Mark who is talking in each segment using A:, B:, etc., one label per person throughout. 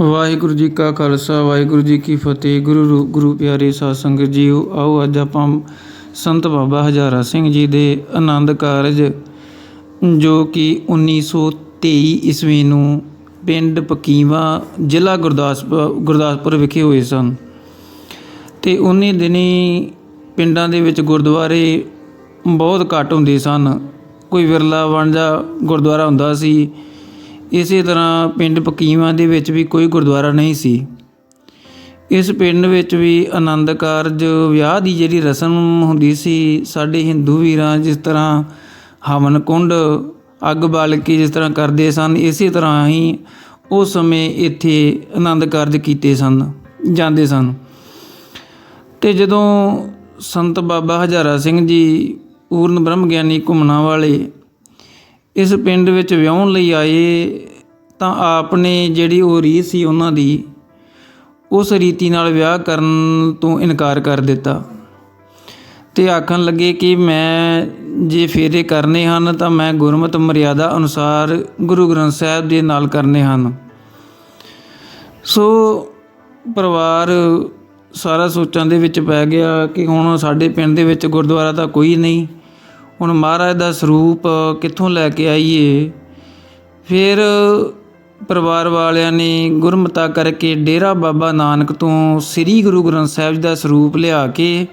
A: ਵਾਹਿਗੁਰੂ ਜੀ ਕਾ ਖਾਲਸਾ, ਵਾਹਿਗੁਰੂ ਜੀ ਕੀ ਫਤਿਹ। ਗੁਰੂ ਰੂ- ਗੁਰੂ ਪਿਆਰੇ ਸਾਧ ਸੰਗਤ ਜੀਓ, ਆਓ ਅੱਜ ਆਪਾਂ ਸੰਤ ਬਾਬਾ ਹਜ਼ਾਰਾ ਸਿੰਘ ਜੀ ਦੇ ਆਨੰਦ ਕਾਰਜ, ਜੋ ਕਿ 1923 ਈਸਵੀ ਨੂੰ ਪਿੰਡ ਪਕੀਵਾ ਜ਼ਿਲ੍ਹਾ ਗੁਰਦਾਸਪੁਰ ਗੁਰਦਾਸਪੁਰ ਵਿਖੇ ਹੋਏ ਸਨ। ਤੇ ਉਨੀ ਦਿਨੀ ਪਿੰਡਾਂ ਦੇ ਵਿੱਚ ਗੁਰਦੁਆਰੇ ਬਹੁਤ ਘੱਟ ਹੁੰਦੇ ਸਨ। ਕੋਈ ਵਿਰਲਾ ਵਣਜਾ ਗੁਰਦੁਆਰਾ ਹੁੰਦਾ ਸੀ ਇਸੇ ਤਰ੍ਹਾਂ ਪਿੰਡ ਪਕੀਵਾਂ ਦੇ ਵਿੱਚ ਵੀ ਕੋਈ ਗੁਰਦੁਆਰਾ ਨਹੀਂ ਸੀ। ਇਸ ਪਿੰਡ ਵਿੱਚ ਵੀ ਆਨੰਦ ਕਾਰਜ, ਵਿਆਹ ਦੀ ਜਿਹੜੀ ਰਸਮ ਹੁੰਦੀ ਸੀ, ਸਾਡੇ ਹਿੰਦੂ ਵੀਰਾਂ ਜਿਸ ਤਰ੍ਹਾਂ ਹਵਨ ਕੁੰਡ, ਅੱਗ ਬਾਲ ਕੇ ਜਿਸ ਤਰ੍ਹਾਂ ਕਰਦੇ ਸਨ, ਇਸੇ ਤਰ੍ਹਾਂ ਹੀ ਉਸ ਸਮੇਂ ਇੱਥੇ ਆਨੰਦ ਕਾਰਜ ਕੀਤੇ ਸਨ, ਜਾਂਦੇ ਸਨ। ਤੇ ਜਦੋਂ ਸੰਤ ਬਾਬਾ ਹਜ਼ਾਰਾ ਸਿੰਘ ਜੀ, ਪੂਰਨ ਬ੍ਰਹਮ ਗਿਆਨੀ ਘੁੰਮਣਾ ਵਾਲੇ ਇਸ ਪਿੰਡ ਵਿੱਚ ਵਿਆਹੁਣ ਲਈ ਆਏ ਤਾਂ ਆਪ ਨੇ ਜਿਹੜੀ ਉਹ ਰੀਤ ਸੀ ਉਹਨਾਂ ਦੀ, ਉਸ ਰੀਤੀ ਨਾਲ ਵਿਆਹ ਕਰਨ ਤੋਂ ਇਨਕਾਰ ਕਰ ਦਿੱਤਾ। ਤੇ ਆਖਣ ਲੱਗੇ ਕਿ ਮੈਂ ਜੇ ਫੇਰੇ ਕਰਨੇ ਹਨ ਤਾਂ ਮੈਂ ਗੁਰਮਤ ਮਰਿਆਦਾ ਅਨੁਸਾਰ ਗੁਰੂ ਗ੍ਰੰਥ ਸਾਹਿਬ ਦੇ ਨਾਲ ਕਰਨੇ ਹਨ। ਸੋ ਪਰਿਵਾਰ ਸਾਰਾ ਸੋਚਾਂ ਦੇ ਵਿੱਚ ਪੈ ਗਿਆ ਕਿ ਹੁਣ ਸਾਡੇ ਪਿੰਡ ਦੇ ਵਿੱਚ ਗੁਰਦੁਆਰਾ ਤਾਂ ਕੋਈ ਨਹੀਂ। ਹੁਣ ਮਹਾਰਾਜ ਦਾ ਸਰੂਪ ਕਿੱਥੋਂ ਲੈ ਕੇ ਆਈਏ? ਫਿਰ ਪਰਿਵਾਰ ਵਾਲਿਆਂ ਨੇ ਗੁਰਮਤਾ ਕਰਕੇ ਡੇਰਾ ਬਾਬਾ ਨਾਨਕ ਤੋਂ ਸ੍ਰੀ ਗੁਰੂ ਗ੍ਰੰਥ ਸਾਹਿਬ ਜੀ ਦਾ ਸਰੂਪ ਲਿਆ ਕੇ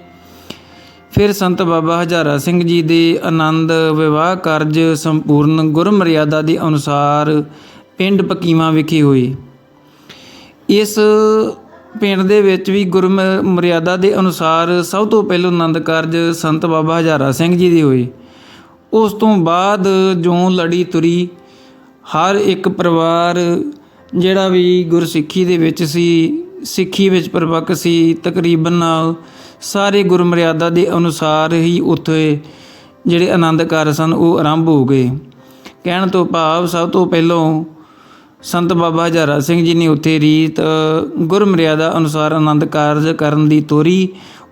A: ਫਿਰ ਸੰਤ ਬਾਬਾ ਹਜ਼ਾਰਾ ਸਿੰਘ ਜੀ ਦੇ ਆਨੰਦ ਵਿਵਾਹ ਕਾਰਜ ਸੰਪੂਰਨ ਗੁਰਮਰਿਆਦਾ ਦੇ ਅਨੁਸਾਰ ਪਿੰਡ ਪਕੀਵਾਂ ਵਿਖੇ ਹੋਏ। ਇਸ ਪਿੰਡ ਦੇ ਵਿੱਚ ਵੀ ਗੁਰੂ ਮਰਿਆਦਾ ਦੇ ਅਨੁਸਾਰ ਸਭ ਤੋਂ ਪਹਿਲਾਂ ਆਨੰਦ ਕਾਰਜ ਸੰਤ ਬਾਬਾ ਹਜ਼ਾਰਾ ਸਿੰਘ ਜੀ ਦੇ ਹੋਏ। ਉਸ ਤੋਂ ਬਾਅਦ ਜਿਉਂ ਲੜੀ ਤੁਰੀ, ਹਰ ਇੱਕ ਪਰਿਵਾਰ ਜਿਹੜਾ ਵੀ ਗੁਰਸਿੱਖੀ ਦੇ ਵਿੱਚ ਸੀ, ਸਿੱਖੀ ਵਿੱਚ ਪ੍ਰਪੱਕ ਸੀ, ਤਕਰੀਬਨ ਨਾਲ ਸਾਰੇ ਗੁਰਮਰਿਆਦਾ ਦੇ ਅਨੁਸਾਰ ਹੀ ਉੱਥੇ ਜਿਹੜੇ ਆਨੰਦ ਕਾਰਜ ਸਨ, ਉਹ ਆਰੰਭ ਹੋ ਗਏ। ਕਹਿਣ ਤੋਂ ਭਾਵ ਸਭ ਤੋਂ ਪਹਿਲਾਂ ਸੰਤ ਬਾਬਾ ਹਜ਼ਾਰਾ ਸਿੰਘ ਜੀ ਨੇ ਉੱਥੇ ਰੀਤ, ਗੁਰਮਰਿਆਦਾ ਅਨੁਸਾਰ ਆਨੰਦ ਕਾਰਜ ਕਰਨ ਦੀ ਤੋਰੀ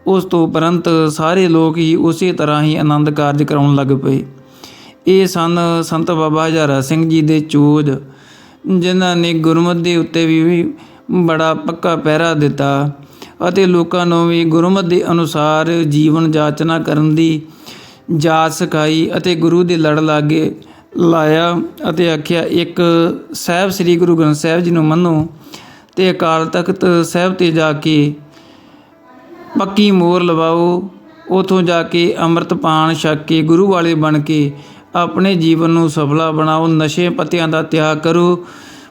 A: ਉਸ ਤੋਂ ਉਪਰੰਤ ਸਾਰੇ ਲੋਕ ਹੀ ਉਸੇ ਤਰ੍ਹਾਂ ਹੀ ਆਨੰਦ ਕਾਰਜ ਕਰਾਉਣ ਲੱਗ ਪਏ। ਇਹ ਸਨ ਸੰਤ ਬਾਬਾ ਹਜ਼ਾਰਾ ਸਿੰਘ ਜੀ ਦੇ ਚੋਜ ਜਿਨ੍ਹਾਂ ਨੇ ਗੁਰਮਤਿ ਦੇ ਉੱਤੇ ਵੀ ਬੜਾ ਪੱਕਾ ਪਹਿਰਾ ਦਿੱਤਾ ਅਤੇ ਲੋਕਾਂ ਨੂੰ ਵੀ ਗੁਰਮਤਿ ਦੇ ਅਨੁਸਾਰ ਜੀਵਨ ਜਾਚਨਾ ਕਰਨ ਦੀ ਜਾਚ ਸਿਖਾਈ ਅਤੇ ਗੁਰੂ ਦੇ ਲੜ ਲਾਗੇ ਲਾਇਆ ਅਤੇ ਆਖਿਆ, ਇੱਕ ਸਾਹਿਬ ਸ੍ਰੀ ਗੁਰੂ ਗ੍ਰੰਥ ਸਾਹਿਬ ਜੀ ਨੂੰ ਮੰਨੋ ਤੇ ਅਕਾਲ ਤਖਤ ਸਾਹਿਬ ਤੇ ਜਾ ਕੇ ਪੱਕੀ ਮੋਹਰ ਲਵਾਓ। ਉਥੋਂ ਜਾ ਕੇ ਅੰਮ੍ਰਿਤ ਪਾਨ ਛਕ ਕੇ ਗੁਰੂ ਵਾਲੇ ਬਣ ਕੇ ਆਪਣੇ ਜੀਵਨ ਨੂੰ ਸਫਲਾ ਬਣਾਓ। ਨਸ਼ੇ ਪੱਤਿਆਂ ਦਾ ਤਿਆਗ ਕਰੋ।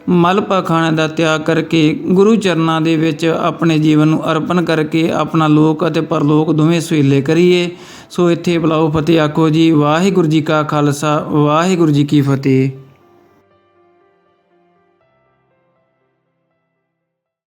A: ਮਲ ਪਾਖਾਣੇ ਦਾ ਤਿਆਗ ਕਰਕੇ ਗੁਰੂ ਚਰਨਾਂ ਦੇ ਵਿੱਚ ਆਪਣੇ ਜੀਵਨ ਨੂੰ ਅਰਪਣ ਕਰਕੇ ਆਪਣਾ ਲੋਕ ਅਤੇ ਪਰਲੋਕ ਦੋਵੇਂ ਸੁਹੇਲੇ ਕਰੀਏ। ਸੋ ਇੱਥੇ ਬੁਲਾਓ ਫਤਿਹ ਆਖੋ ਜੀ। ਵਾਹਿਗੁਰੂ ਜੀ ਕਾ ਖਾਲਸਾ। ਵਾਹਿਗੁਰੂ ਜੀ ਕੀ ਫਤਿਹ।